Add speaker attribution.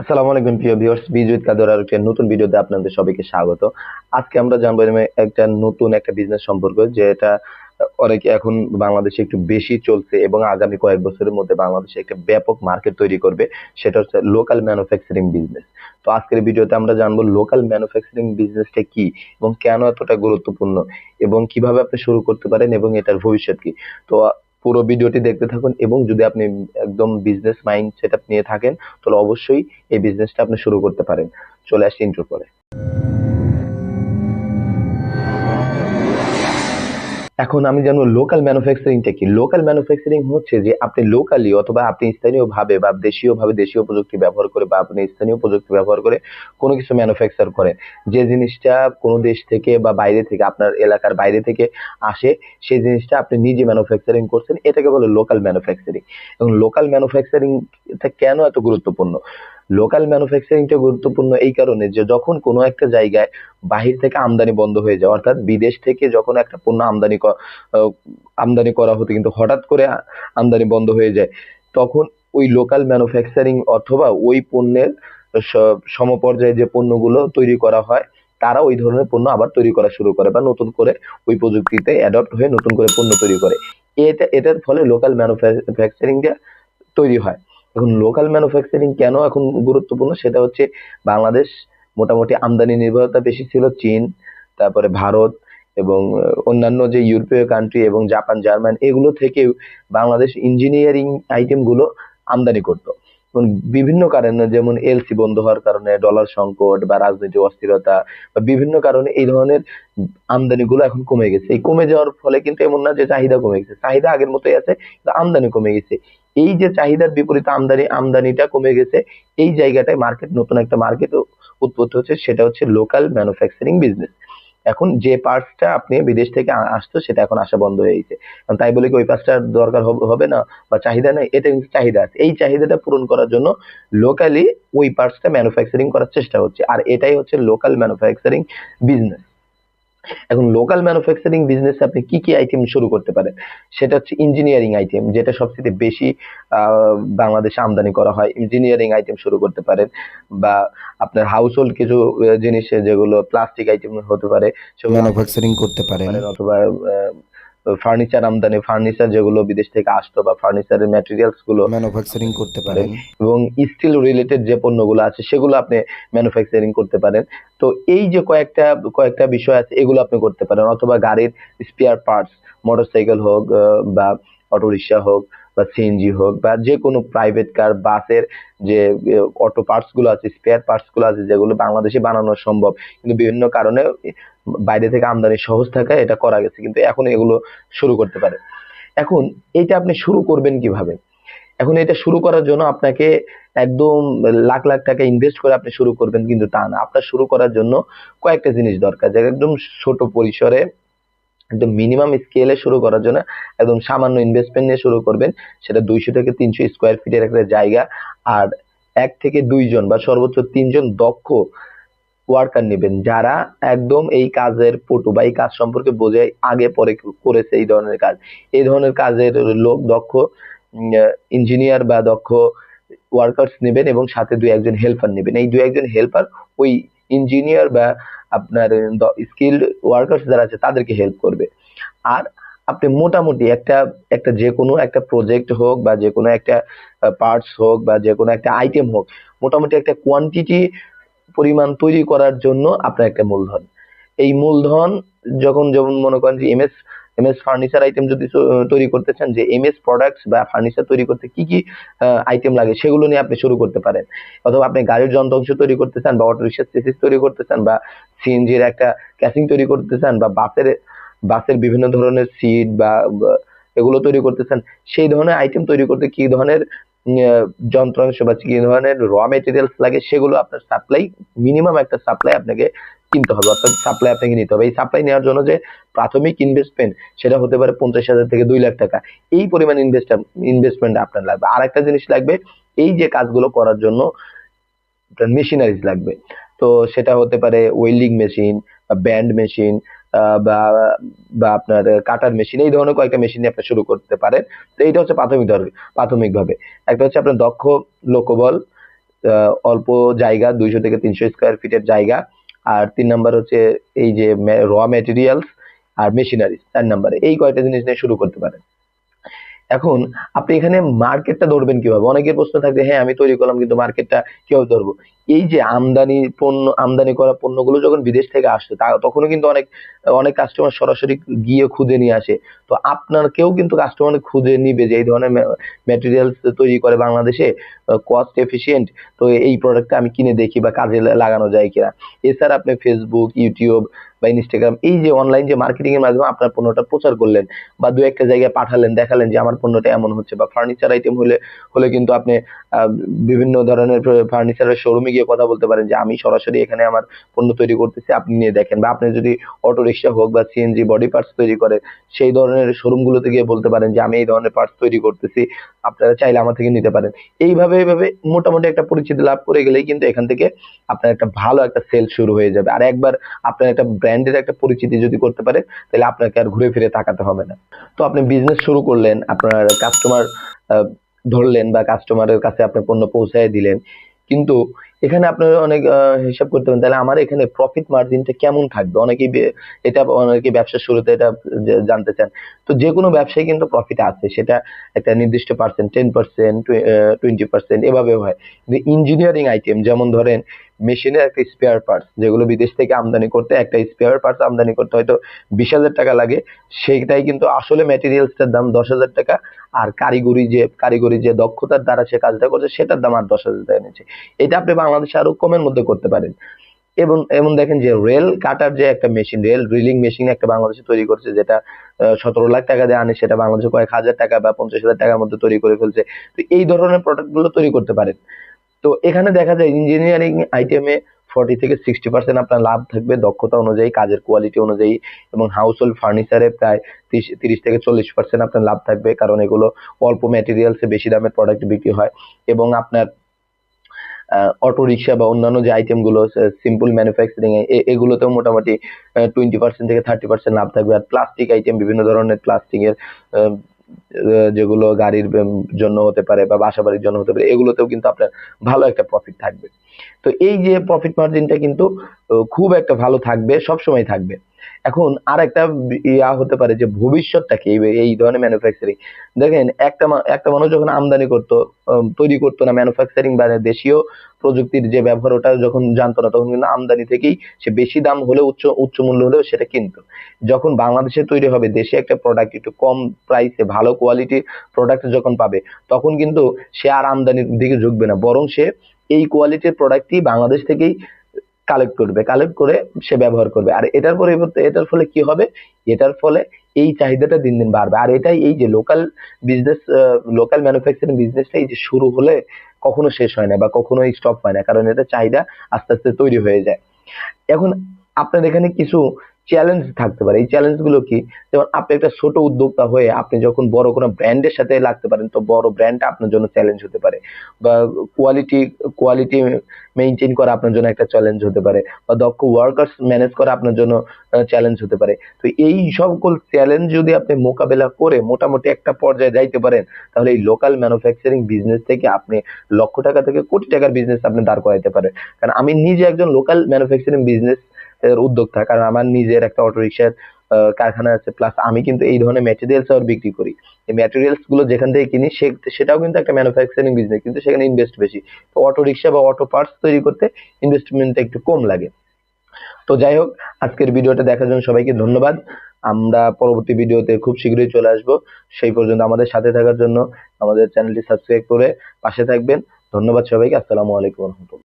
Speaker 1: আসসালামু আলাইকুম প্রিয় ভিউয়ার্স, বিজয় কাদর আর একটা নতুন ভিডিওতে আপনাদের সবাইকে স্বাগত। আজকে আমরা জানব একটা নতুন একটা বিজনেস সম্পর্কে, যেটা অনেকে এখন বাংলাদেশে একটু বেশি চলছে এবং আগামী কয়েক বছরের মধ্যে বাংলাদেশে একটা ব্যাপক মার্কেট তৈরি করবে, সেটা হচ্ছে লোকাল ম্যানুফ্যাকচারিং বিজনেস তো আজকের ভিডিওতে আমরা জানব লোকাল ম্যানুফ্যাকচারিং বিজনেসটা কি এবং কেন এতটা গুরুত্বপূর্ণ এবং কীভাবে আপনি শুরু করতে পারেন এবং এটার ভবিষ্যৎ কি। তো পুরো ভিডিওটি দেখতে থাকুন এবং যদি আপনি একদম বিজনেস মাইন্ড সেট নিয়ে থাকেন, তাহলে অবশ্যই এই বিজনেসটা আপনি শুরু করতে পারেন। চলে আসছি ইন্ট্রো পরে। এখন আমি জানব লোকাল ম্যানুফ্যাকচারিংটা কি? লোকাল ম্যানুফ্যাকচারিং হচ্ছে যে আপনি লোকালি অথবা আপনি স্থানীয়ভাবে বা দেশীয়ভাবে দেশীয় প্রযুক্তি ব্যবহার করে বা আপনি স্থানীয় প্রযুক্তি ব্যবহার করে কোনো কিছু ম্যানুফ্যাকচার করেন। যে জিনিসটা কোনো দেশ থেকে বা বাইরে থেকে আপনার এলাকার বাইরে থেকে আসে, সেই জিনিসটা আপনি নিজে ম্যানুফ্যাকচারিং করছেন। এটাকে বলে লোকাল ম্যানুফ্যাকচারিং এবং লোকাল ম্যানুফ্যাকচারিংটা কেন এত গুরুত্বপূর্ণ? লোকাল ম্যানুফ্যাকচারিংটা গুরুত্বপূর্ণ এই কারণে যে যখন কোনো একটা জায়গায় বাহির থেকে আমদানি বন্ধ হয়ে যায়, অর্থাৎ বিদেশ থেকে যখন একটা পণ্য আমদানি আমদানি করা হতো কিন্তু হঠাৎ করে আমদানি বন্ধ হয়ে যায়, তখন ওই লোকাল ম্যানুফ্যাকচারিং অথবা ওই পণ্যের সমপর্যায়ে যে পণ্যগুলো তৈরি করা হয়, তারা ওই ধরনের পণ্য আবার তৈরি করা শুরু করে বা নতুন করে ওই প্রযুক্তিতে অ্যাডপ্ট হয়ে নতুন করে পণ্য তৈরি করে। এটা এটার ফলে লোকাল ম্যানুফ্যাকচারিংটা তৈরি হয়। এখন লোকাল ম্যানুফ্যাকচারিং কেন এখন গুরুত্বপূর্ণ? সেটা হচ্ছে বাংলাদেশ মোটামুটি আমদানি নির্ভরতা বেশি ছিল চীন, তারপরে ভারত এবং অন্যান্য যে ইউরোপীয় কান্ট্রি এবং জাপান, জার্মান, এগুলো থেকেও বাংলাদেশ ইঞ্জিনিয়ারিং আইটেমগুলো আমদানি করতো। বিভিন্ন কারণে, যেমন এলসি বন্ধ হওয়ার কারণে ডলার সংকট বা রাজনৈতিক অস্থিরতা বা বিভিন্ন কারণে এই ধরনের আমদানিগুলো এখন কমে গেছে। এই কমে যাওয়ার ফলে কিন্তু এমন না যে চাহিদা কমে গেছে, চাহিদা আগের মতোই আছে, কিন্তু আমদানি কমে গেছে। এই যে চাহিদার বিপরীতে আমদানি, আমদানিটা কমে গেছে, এই জায়গাটায় মার্কেট নতুন একটা মার্কেট উৎপত্তি হচ্ছে, সেটা হচ্ছে লোকাল ম্যানুফ্যাকচারিং বিজনেস এখন যে পার্টসটা আপনি বিদেশ থেকে আসতো সেটা এখন আসা বন্ধ হয়ে গেছে। তাই বলে কি ওই পার্টসটার দরকার হবে না বা চাহিদা নেই এটা কিন্তু চাহিদা আছে। এই চাহিদাটা পূরণ করার জন্য লোকালি ওই পার্টসটা ম্যানুফ্যাকচারিং করার চেষ্টা হচ্ছে। আর এটাই হচ্ছে লোকাল ম্যানুফ্যাকচারিং বিজনেস এখন লোকাল ম্যানুফ্যাকচারিং বিজনেসে আপনি কি কি আইটেম শুরু করতে পারেন? সেটা হচ্ছে ইঞ্জিনিয়ারিং আইটেম যেটা সবচেয়ে বেশি আহ, বাংলাদেশে আমদানি করা হয়। ইঞ্জিনিয়ারিং আইটেম শুরু করতে পারেন বা আপনার হাউস হোল্ড কিছু জিনিসে যেগুলো প্লাস্টিক আইটেম হতে পারে সেগুলো
Speaker 2: ম্যানুফ্যাকচারিং করতে পারেন।
Speaker 1: অথবা ফার্নিচার আমদানি ফার্নিচার যেগুলো বিদেশ থেকে আসতো বা ফার্নিচারের ম্যাটেরিয়ালসগুলো।
Speaker 2: ম্যানুফ্যাকচারিং করতে পারেন।
Speaker 1: এবং স্টিল রিলেটেড যে পণ্যগুলো আছে সেগুলো আপনি ম্যানুফ্যাকচারিং করতে পারেন। তো এই যে কয়েকটা কয়েকটা বিষয় আছে এগুলো আপনি করতে পারেন। অথবা গাড়ির স্পেয়ার পার্টস মোটরসাইকেল হোক বা অটোরিকশা হোক বা সিএনজি হোক বা যে কোনো প্রাইভেট কার বাসের যে অটো পার্টসগুলো আছে স্পেয়ার পার্টসগুলো আছে যেগুলো বাংলাদেশে বানানো সম্ভব। কিন্তু বিভিন্ন কারণে বাইরে থেকে আমদানি সহজ থাকায় এটা করা গেছে, কিন্তু এখন এগুলো শুরু করতে পারে। এখন এটা আপনি শুরু করবেন কীভাবে? এখন এটা শুরু করার জন্য আপনাকে একদম লাখ লাখ টাকা ইনভেস্ট করে আপনি শুরু করবেন, কিন্তু তা না। আপনার শুরু করার জন্য কয়েকটা জিনিস দরকার। যে একদম ছোট পরিসরে, একদম মিনিমাম স্কেলে শুরু করার জন্য একদম সামান্য ইনভেস্টমেন্ট নিয়ে শুরু করবেন। সেটা দুইশো থেকে তিনশো স্কোয়ার ফিটের একটা জায়গা। আর এক থেকে দুইজন বা সর্বোচ্চ তিনজন দক্ষ ওয়ার্কার নেবেন, যারা একদম এই কাজের পটু বা এই কাজ সম্পর্কে বোঝে, আগে পরে করেছে এই ধরনের কাজ। এই ধরনের কাজের লোক দক্ষ ইঞ্জিনিয়ার বা দক্ষ ওয়ার্কার্স নেবেন এবং সাথে দুই একজন হেল্পার নেবেন। এই দুই একজন হেল্পার ওই ইঞ্জিনিয়ার বা আপনার স্কিল্ড ওয়ার্কার্স যারা আছে, তাদেরকে হেল্প করবে। আর আপনি মোটামুটি একটা একটা যে কোনো একটা প্রজেক্ট হোক বা যে কোনো একটা পার্টস হোক বা যে কোনো একটা আইটেম হোক, মোটামুটি একটা কোয়ান্টিটি পরিমাণ তৈরি করার জন্য আপনার একটা মূলধন। এই মূলধন যখন যেমন মনে করেন যে এমএস এমএস ফার্নিচার আইটেম যদি তৈরি করতে চান, যে এমএস প্রোডাক্টস বা ফার্নিচার তৈরি করতে কি কি আইটেম লাগে সেগুলো নিয়ে আপনি শুরু করতে পারেন। অথবা আপনি গাড়ির যন্ত্রাংশ তৈরি করতে চান বা অটো রিক্সার চেসিস তৈরি করতে চান বা সিএনজির একটা ক্যাসিং তৈরি করতে চান বা বাসের বাসের বিভিন্ন ধরনের সিট বা এগুলো তৈরি করতে চান, সেই ধরনের আইটেম তৈরি করতে কি ধরনের যন্ত্রাংশ বা কি ধরনের র মেটেরিয়ালস লাগে, সেগুলো আপনার সাপ্লাই মিনিমাম একটা সাপ্লাই আপনাকে কিনতে হবে, অর্থাৎ সাপ্লাই আপনাকে নিতে হবে। এই সাপ্লাই নেওয়ার জন্য যে প্রাথমিক ইনভেস্টমেন্ট সেটা হতে পারে পঞ্চাশ হাজার থেকে দুই লাখ টাকা। এই পরিমাণ ইনভেস্ট ইনভেস্টমেন্ট আপনার লাগবে। আর একটা জিনিস লাগবে, এই যে কাজগুলো করার জন্য মেশিনারিজ লাগবে। তো সেটা হতে পারে ওয়েল্ডিং মেশিন বা ব্যান্ড মেশিন বা বা আপনার কাটার মেশিন এই ধরনের কয়েকটা মেশিন নিয়ে আপনি শুরু করতে পারেন। তো এইটা হচ্ছে প্রাথমিক ধর, প্রাথমিকভাবে। একটা হচ্ছে আপনার দক্ষ লোকবল অল্প জায়গা, দুইশো থেকে তিনশো স্কোয়ার ফিটের জায়গা। আর তিন নাম্বার হচ্ছে এই যে র মেটেরিয়ালস আর মেশিনারিজ চার নাম্বারে। এই কয়টা জিনিস নিয়ে শুরু করতে পারেন। এখন আপনি এখানে মার্কেটটা ধরবেন কীভাবে? অনেকের প্রশ্ন থাকে হ্যাঁ আমি তৈরি করলাম, কিন্তু মার্কেটটা কীভাবে ধরবো? এই যে আমদানি পণ্য, আমদানি করা পণ্যগুলো যখন বিদেশ থেকে আসছে, তা তখনও কিন্তু অনেক অনেক কাস্টমার সরাসরি গিয়ে খুঁজে নিয়ে আসে। তো আপনার কেউ কিন্তু কাস্টমার খুঁজে নিবে যে এই ধরনের ম্যাটেরিয়ালস তৈরি করে বাংলাদেশে কস্ট এফিসিয়েন্ট তো এই প্রোডাক্টটা আমি কিনে দেখি বা কাজে লাগানো যায় কিনা। এছাড়া আপনি ফেসবুক ইউটিউব বা ইনস্টাগ্রাম এই যে অনলাইন যে মার্কেটিং এর মাধ্যমে আপনার পণ্যটা প্রচার করলেন বা দু একটা জায়গায় পাঠালেন, দেখালেন যে আমার পণ্যটা এমন হচ্ছে বা ফার্নিচার আইটেম হলে হলে কিন্তু আপনি বিভিন্ন ধরনের ফার্নিচারের শোরুমে গিয়ে কথা বলতে পারেন যে আমি সরাসরি এখানে আমার পণ্য তৈরি করতেছি, আপনি নিয়ে দেখেন। বা আপনি যদি অটো রিক্সা হোক বা সিএনজি বডি পার্টস তৈরি করে, সেই ধরনের শোরুমগুলোতে গিয়ে বলতে পারেন যে আমি এই ধরনের পার্টস তৈরি করতেছি, আপনারা চাইলে আমার থেকে নিতে পারেন। এইভাবে এইভাবে মোটামুটি একটা পরিচিতি লাভ করে গেলেই কিন্তু এখান থেকে আপনার একটা ভালো একটা সেল শুরু হয়ে যাবে। আর একবার আপনার একটা ব্র্যান্ডের একটা পরিচিতি যদি করতে পারে তাহলে আপনাকে আর ঘুরে ফিরে তাকাতে হবে না। তো আপনি বিজনেস শুরু করলেন, আপনার কাস্টমার ধরলেন বা কাস্টমারের কাছে আপনি পণ্য পৌঁছায় দিলেন, কিন্তু এখানে আপনার অনেক হিসাব করতে হবে তাহলে আমার এখানে প্রফিট মার্জিনটা কেমন থাকবে? অনেকেই এটা অনেকে ব্যবসার শুরুতে এটা জানতে চান। তো যে কোনো ব্যবসায় কিন্তু প্রফিট আছে। সেটা একটা নির্দিষ্ট percent ten percent twenty percent এভাবে হয়। ইঞ্জিনিয়ারিং আইটেম যেমন ধরেন মেশিনের একটা স্পেয়ার পার্টস যেগুলো বিদেশ থেকে আমদানি করতে, একটা স্পেয়ার পার্টস আমদানি করতে হয়তো বিশ হাজার টাকা লাগে। সেইটাই কিন্তু আসলে ম্যাটেরিয়ালসটার দাম দশ হাজার টাকা, আর কারিগরি যে কারিগরি যে দক্ষতার দ্বারা সে কাজটা করছে, সেটার দাম আর দশ হাজার টাকা নিচ্ছে। এটা আপনি বাংলাদেশে আরও কমের মধ্যে করতে পারেন। এবং এমন দেখেন যে রেল কাটার যে একটা মেশিন রেল ড্রিলিং মেশিন একটা বাংলাদেশে তৈরি করছে, যেটা সতেরো লাখ টাকা দিয়ে আনে, সেটা বাংলাদেশে কয়েক হাজার টাকা বা পঞ্চাশ হাজার টাকার মধ্যে তৈরি করে ফেলছে। তো এই ধরনের প্রোডাক্টগুলো তৈরি করতে পারেন। তো এখানে দেখা যায় ইঞ্জিনিয়ারিং আইটেমে ফর্টি থেকে সিক্সটি পার্সেন্ট আপনার লাভ থাকবে দক্ষতা অনুযায়ী, কাজের কোয়ালিটি অনুযায়ী এবং হাউস হোল্ড ফার্নিচারে প্রায় তিরিশ থেকে চল্লিশ পার্সেন্ট আপনার লাভ থাকবে কারণ এগুলো অল্প ম্যাটেরিয়ালসে বেশি দামের প্রোডাক্ট বিক্রি হয় এবং আপনার অটো রিক্সা বা অন্যান্য যে আইটেমগুলো সিম্পল ম্যানুফ্যাকচারিং এগুলোতেও মোটামুটি টোয়েন্টি পার্সেন্ট থেকে থার্টি পার্সেন্ট লাভ থাকবে। আর প্লাস্টিক আইটেম বিভিন্ন ধরনের প্লাস্টিকের যেগুলো গাড়ির জন্য হতে পারে বা বাসা বাড়ির জন্য হতে পারে, এগুলোতেও কিন্তু আপনার ভালো একটা প্রফিট থাকবে। তো এই যে প্রফিট মার্জিনটা কিন্তু খুব একটা ভালো থাকবে, সবসময় থাকবে। এখন আর একটা ইয়া হতে পারে যে ভবিষ্যৎটা কি? এই- ধরনের ম্যানুফ্যাকচারিং দেখেন, একটা একটা মানুষ যখন আমদানি করতো তৈরি করতো না ম্যানুফ্যাকচারিং বা দেশীয় প্রযুক্তির যে ব্যবহার, ওটা যখন জানতো না, তখন কিন্তু আমদানি থেকেই সে বেশি দাম হলেও, উচ্চ উচ্চ মূল্য হলেও সেটা কিনতো। যখন বাংলাদেশে তৈরি হবে, দেশে একটা প্রোডাক্ট একটু কম প্রাইসে ভালো কোয়ালিটির প্রোডাক্ট যখন পাবে, তখন কিন্তু সে আর আমদানির দিকে ঝুঁকবে না। বরং সে এই কোয়ালিটির প্রোডাক্টই বাংলাদেশ থেকেই কালেক্ট করবে কালেক্ট করে সে ব্যবহার করবে। আর এটার পরিবর্তে, এটার ফলে কি হবে? এটার ফলে এই চাহিদাটা দিন দিন বাড়বে। আর এটাই এই যে লোকাল বিজনেস লোকাল ম্যানুফ্যাকচারিং বিজনেসটা এই যে শুরু হলে কখনো শেষ হয় না বা কখনো স্টপ হয় না। কারণ এটা চাহিদা আস্তে আস্তে তৈরি হয়ে যায়। এখন আপনার এখানে কিছু চ্যালেঞ্জ থাকতে পারে। এই চ্যালেঞ্জগুলো কি? যেমন আপনি একটা ছোট উদ্যোক্তা হয়ে আপনি যখন বড় কোনো ব্র্যান্ডের সাথে লাগতে পারেন, তো বড় ব্র্যান্ডটা আপনার জন্য চ্যালেঞ্জ হতে পারে। বা কোয়ালিটি কোয়ালিটি মেনটেন করা আপনার জন্য একটা চ্যালেঞ্জ হতে পারে। বা দক্ষ ওয়ার্কার্স ম্যানেজ করা আপনার জন্য চ্যালেঞ্জ হতে পারে। তো এই সকল চ্যালেঞ্জ যদি আপনি মোকাবেলা করে মোটামুটি একটা পর্যায়ে যাইতে পারেন, তাহলে এই লোকাল ম্যানুফ্যাকচারিং বিজনেস থেকে আপনি লক্ষ টাকা থেকে কোটি টাকার বিজনেস আপনি দাঁড় করাইতে পারেন। কারণ আমি নিজে একজন লোকাল ম্যানুফ্যাকচারিং বিজনেস উদ্যোক্তা, কারণ আমার নিজের একটা অটো রিক্সার কারখানা আছে প্লাস আমি কিন্তু এই ধরনের ম্যাটেরিয়ালস আর বিক্রি করি। এই ম্যাটেরিয়ালসগুলো যেখান থেকে কিনি সেটাও কিন্তু একটা ম্যানুফ্যাকচারিং বিজনেস কিন্তু সেখানে ইনভেস্ট বেশি। তো অটো রিক্সা বা অটো পার্টস তৈরি করতে ইনভেস্টমেন্টটা একটু কম লাগে। তো যাই হোক, আজকের ভিডিওটা দেখার জন্য সবাইকে ধন্যবাদ। আমরা পরবর্তী ভিডিওতে খুব শীঘ্রই চলে আসব। সেই পর্যন্ত আমাদের সাথে থাকার জন্য আমাদের চ্যানেলটি সাবস্ক্রাইব করে পাশে থাকবেন। ধন্যবাদ সবাইকে। আসসালামু আলাইকুম রহমতুল্লাহ।